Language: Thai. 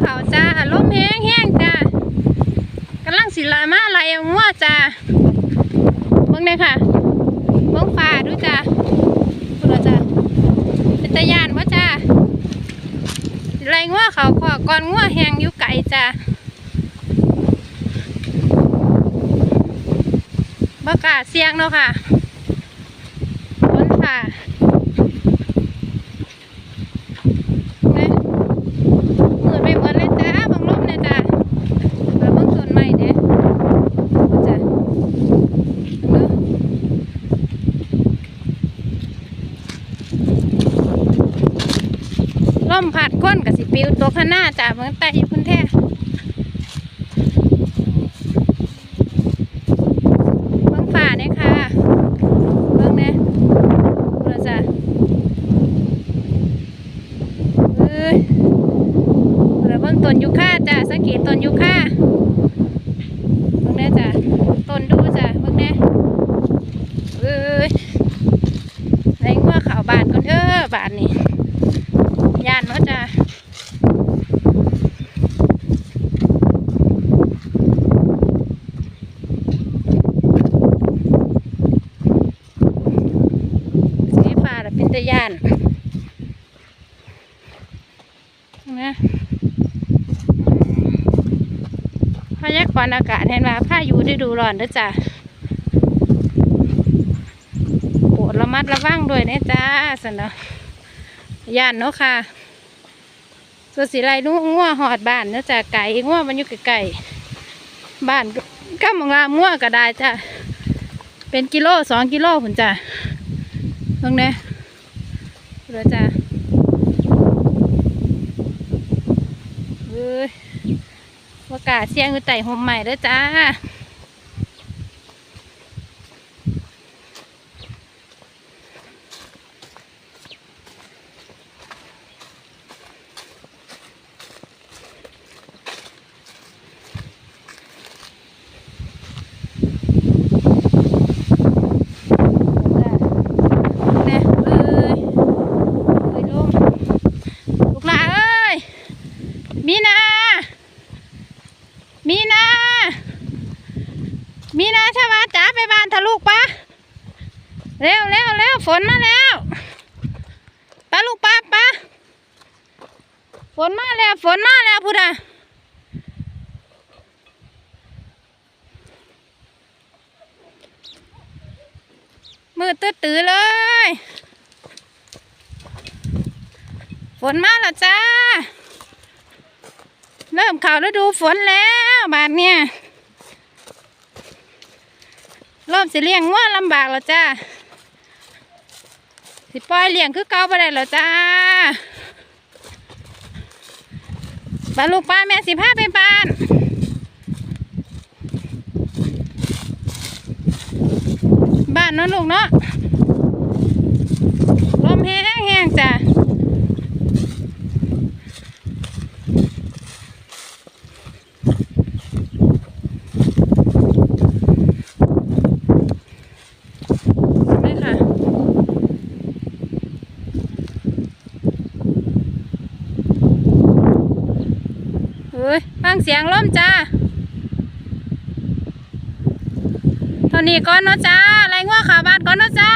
เขาจ้าลมแห้งแห้งจ้ากำลังสิละมาไหลเอางัวจ้าเบิ่งเลยค่ะเบิ่งฟ้าดูจ้าพูดแล้วจ้าเป็นตะยานวะจ้าสิไล่งัวเขาขอก่อนงัวแห้งอยู่ไกลจ้าบ่กาเสียงเนาะค่ะฝนค่ะแม่ เปิดไปหมดเลยจ้าบังลมเลยจ้าเปิดเบิ่งต้นไม้เด้จ้าเบิ่งล มพัดก้นกับสิปิวตัวข้างหน้าจ้าเบิ่งแต่อยู่พื้นแท้เบิ่งฝ่าเนี่ยค่ะเบิ่งเนี่ยดูและเอ้ยเราเบิ่งต้นยูค่าจ้ะสังเกตต้นยูค่าเบิ่งแน่จ้ะต้นดูจ้ะเบิ่งแน่เอ้ยไรงัวขาวบานก่อนเด้อบานนี่ย่านเนาะจ้ะสีฟ้าละเป็น ตะย่านนะพยากรณ์อากาศเห็นว่าพายุฤดูร้อนด้อจ้ะโปรดระมัดระวังด้วยนะจ้าสนอย่านเนาะค่ะ ส่วนสีไรนุ่งงัวหอดบ้านเนาะจ้ะไก่งัวมันอยู่ไก่บ้านก็มองลามงัวก็ได้จ้ะเป็นกิโลสองกิโลผุนจ้ะตรงนี้ เรือจ้ะเฮ้ยวากาศเสียงอยู่ไต่หมใหม่เด้อจ้า แน่เอ้ยเอ้ยลุงลูกหลานเอ้ย มีนา มีนา มีนาชาวาจ๋าไปบ้านทะลุกปะเร็วเร็วเร็วฝนมาแล้วปะลูกปะปะฝนมาแล้วฝนมาแล้วพูดอะมือตื้อตื้อเลย ฝนมาแล้วจ้า เริ่มข้าวฤดูฝนแล้ว บาดเนี่ยริ่มสิเลี้ยงง่วลำบากแล้วจ้าสิปล่อยเลี้ยงคือเก่าไปได้แล้วจ้าปลาลูกปลาแม่สิพาไปบ้านบ้านเนาะลูกเนาะลมแห้งแห้งๆจ้า ไม่ค่ะ ยฟังเสียงล่มจ้าตอนนี้ก่อนเนาะจ้าไรง่วขาบ้านก่อนเนาะจ้า